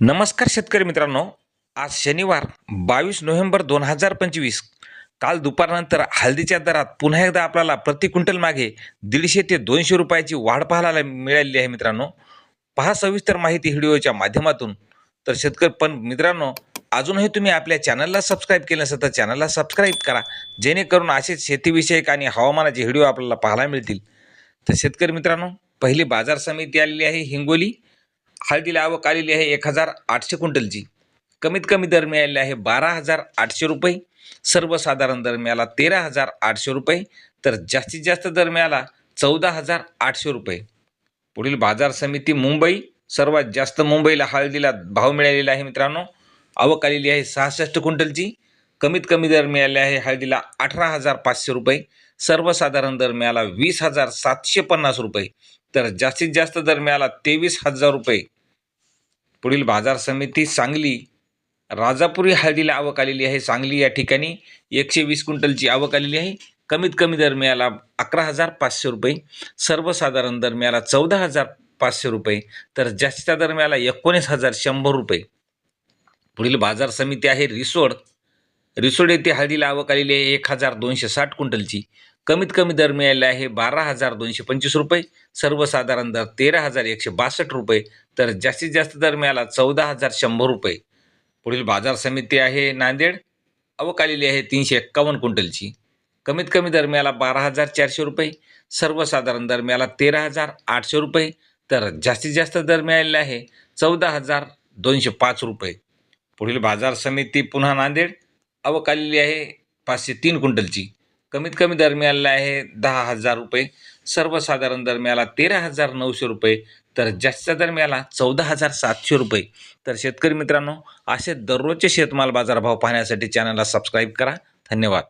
नमस्कार शेतकरी मित्रांनो. आज शनिवार बावीस नोव्हेंबर दोन हजार पंचवीस. काल दुपारनंतर हळदीच्या दरात पुन्हा एकदा आपल्याला प्रति क्विंटल मागे दीडशे ते दोनशे रुपयाची वाढ पाहायला मिळालेली आहे मित्रांनो. पहा सविस्तर माहिती व्हिडिओच्या माध्यमातून. तर शेतकरी पण मित्रांनो अजूनही तुम्ही आपल्या चॅनलला सबस्क्राईब केलं नसेल तर चॅनलला सबस्क्राईब करा. जेणेकरून असेच शेतीविषयक आणि हवामानाचे व्हिडिओ आपल्याला पाहायला मिळतील. तर शेतकरी मित्रांनो पहिली बाजार समिती आलेली आहे हिंगोली. हळदीला आवक आलेली आहे एक हजार आठशे क्विंटलची. कमीत कमी दर मिळालेले आहे बारा हजार आठशे रुपये. सर्वसाधारण दर मिळाला तेरा हजार आठशे रुपये. तर जास्तीत जास्त दर मिळाला चौदा हजार आठशे रुपये. पुढील बाजार समिती मुंबई. सर्वात जास्त मुंबईला हळदीला भाव मिळालेला आहे मित्रांनो. आवक आलेली आहे सहासष्ट क्विंटलची. कमीत कमी दर मिळाले आहे हळदीला अठरा हजार पाचशे रुपये. सर्वसाधारण दर मिळाला वीस हजार सातशे पन्नास रुपये. तर जास्तीत जास्त दर मिळाला तेवीस हजार रुपये. पुढील बाजार समिती सांगली. राजापुरी हळदीला आवक आलेली आहे. सांगली या ठिकाणी एकशे वीस क्विंटलची आवक आलेली आहे. कमीत कमी दर मिळाला अकरा हजार पाचशे रुपये. सर्वसाधारण दर मिळाला चौदा हजार पाचशे रुपये. तर जास्तीचा दर मिळाला एकोणीस हजार शंभर रुपये. पुढील बाजार समिती आहे रिसोड. रिसोड येथे हळदीला आवक आलेली आहे. एक हजार दोनशे साठ क्विंटलची. कमीत कमी दर मिळाले आहे बारा हजार दोनशे पंचवीस रुपये. सर्वसाधारण दर तेरा हजार एकशे बासष्ट रुपये. तर जास्तीत जास्त दर मिळाला चौदा हजार शंभर रुपये. पुढील बाजार समिती आहे नांदेड. आवक आलेली आहे तीनशे एक्कावन्न क्विंटलची. कमीत कमी दर मिळाला बारा हजार चारशे रुपये. सर्वसाधारण दर मिळाला तेरा हजार आठशे रुपये. तर जास्तीत जास्त दर मिळालेला आहे चौदा हजार दोनशे पाच रुपये. पुढील बाजार समिती पुन्हा नांदेड. आवक आलेली आहे पाचशे तीन क्विंटलची. कमीत कमी दर मिळालेला आहे दहा हजार रुपये. सर्वसाधारण दर मिळाला तेरा हजार नऊशे रुपये. तर जास्त दर मिळाला चौदा हजार सातशे रुपये. तर शेतकरी मित्रांनो असे दररोजचे शेतमाल बाजारभाव पाहण्यासाठी चॅनलला सबस्क्राईब करा. धन्यवाद.